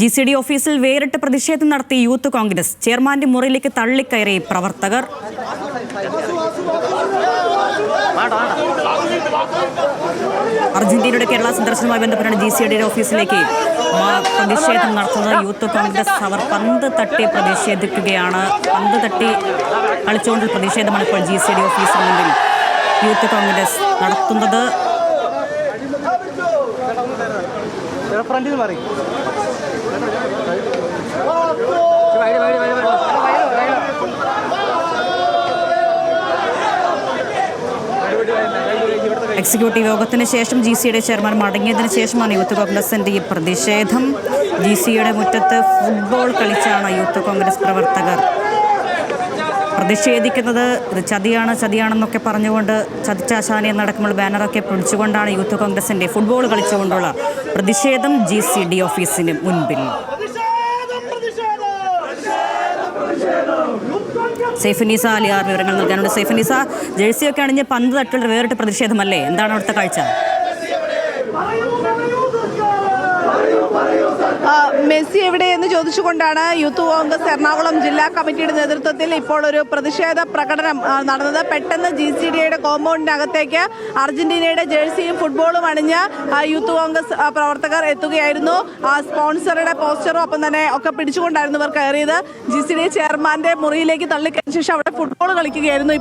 G C D ഓഫീസിൽ വേറിട്ട് പ്രതിഷേധം നടത്തി യൂത്ത് കോൺഗ്രസ് ചെയർമാന്റെ മുറിയിലേക്ക് തള്ളിക്കയറി പ്രവർത്തകർ. അർജന്റീനയുടെ കേരള സന്ദർശനവുമായി ബന്ധപ്പെട്ടാണ് ജി സി ഡിയുടെ ഓഫീസിലേക്ക് പ്രതിഷേധം നടത്തുന്നത്. യൂത്ത് കോൺഗ്രസ് അവർ പന്ത് തട്ടി പ്രതിഷേധിക്കുകയാണ്. പന്ത് തട്ടി കളിച്ചുകൊണ്ട് പ്രതിഷേധമാണ് ഇപ്പോൾ ജി സി ഡി ഓഫീസിന് മുന്നിൽ യൂത്ത് കോൺഗ്രസ് നടത്തുന്നത്. ഫ്രണ്ടിൽ മാറി എക്സിക്യൂട്ടീവ് യോഗത്തിന് ശേഷം ജി സിയുടെ ചെയർമാൻ മടങ്ങിയതിനു ശേഷമാണ് യൂത്ത് കോൺഗ്രസിന്റെ ഈ പ്രതിഷേധം. ജി സിയുടെ മുറ്റത്ത് ഫുട്ബോൾ കളിച്ചാണ് യൂത്ത് കോൺഗ്രസ് പ്രവർത്തകർ പ്രതിഷേധിക്കുന്നത്. ഇത് ചതിയാണ് ചതിയാണെന്നൊക്കെ പറഞ്ഞുകൊണ്ട് ചതിച്ചാശാനി എന്നടക്കമുള്ള ബാനറൊക്കെ പിടിച്ചുകൊണ്ടാണ് യൂത്ത് കോൺഗ്രസിന്റെ ഫുട്ബോൾ കളിച്ചുകൊണ്ടുള്ള പ്രതിഷേധം ജി സി ഡി ഓഫീസിന് മുൻപിൽ. സൈഫനീസ അലിയാർ വിവരങ്ങൾ നൽകാനുണ്ട് സൈഫനീസ ജേഴ്സിയൊക്കെ അണിഞ്ഞ് പന്ത് തട്ടുള്ള വേറിട്ട് പ്രതിഷേധമല്ലേ എന്താണ് അവിടുത്തെ കാഴ്ച മെസ്സി എവിടെയെന്ന് ചോദിച്ചുകൊണ്ടാണ് യൂത്ത് കോൺഗ്രസ് എറണാകുളം ജില്ലാ കമ്മിറ്റിയുടെ നേതൃത്വത്തിൽ ഇപ്പോൾ ഒരു പ്രതിഷേധ പ്രകടനം നടന്നത്. പെട്ടെന്ന് ജി സി ഡി ഐയുടെ കോമ്പൗണ്ടിനകത്തേക്ക് അർജന്റീനയുടെ ജേഴ്സിയും ഫുട്ബോളും അണിഞ്ഞ് യൂത്ത് കോൺഗ്രസ് പ്രവർത്തകർ എത്തുകയായിരുന്നു. സ്പോൺസറുടെ പോസ്റ്ററും ഒപ്പം തന്നെ ഒക്കെ പിടിച്ചുകൊണ്ടായിരുന്നു ഇവർ കയറിയത്. ജി സി ഡി ചെയർമാന്റെ മുറിയിലേക്ക് തള്ളിക്കഴിഞ്ഞ ശേഷം അവിടെ ഫുട്ബോൾ കളിക്കുകയായിരുന്നു.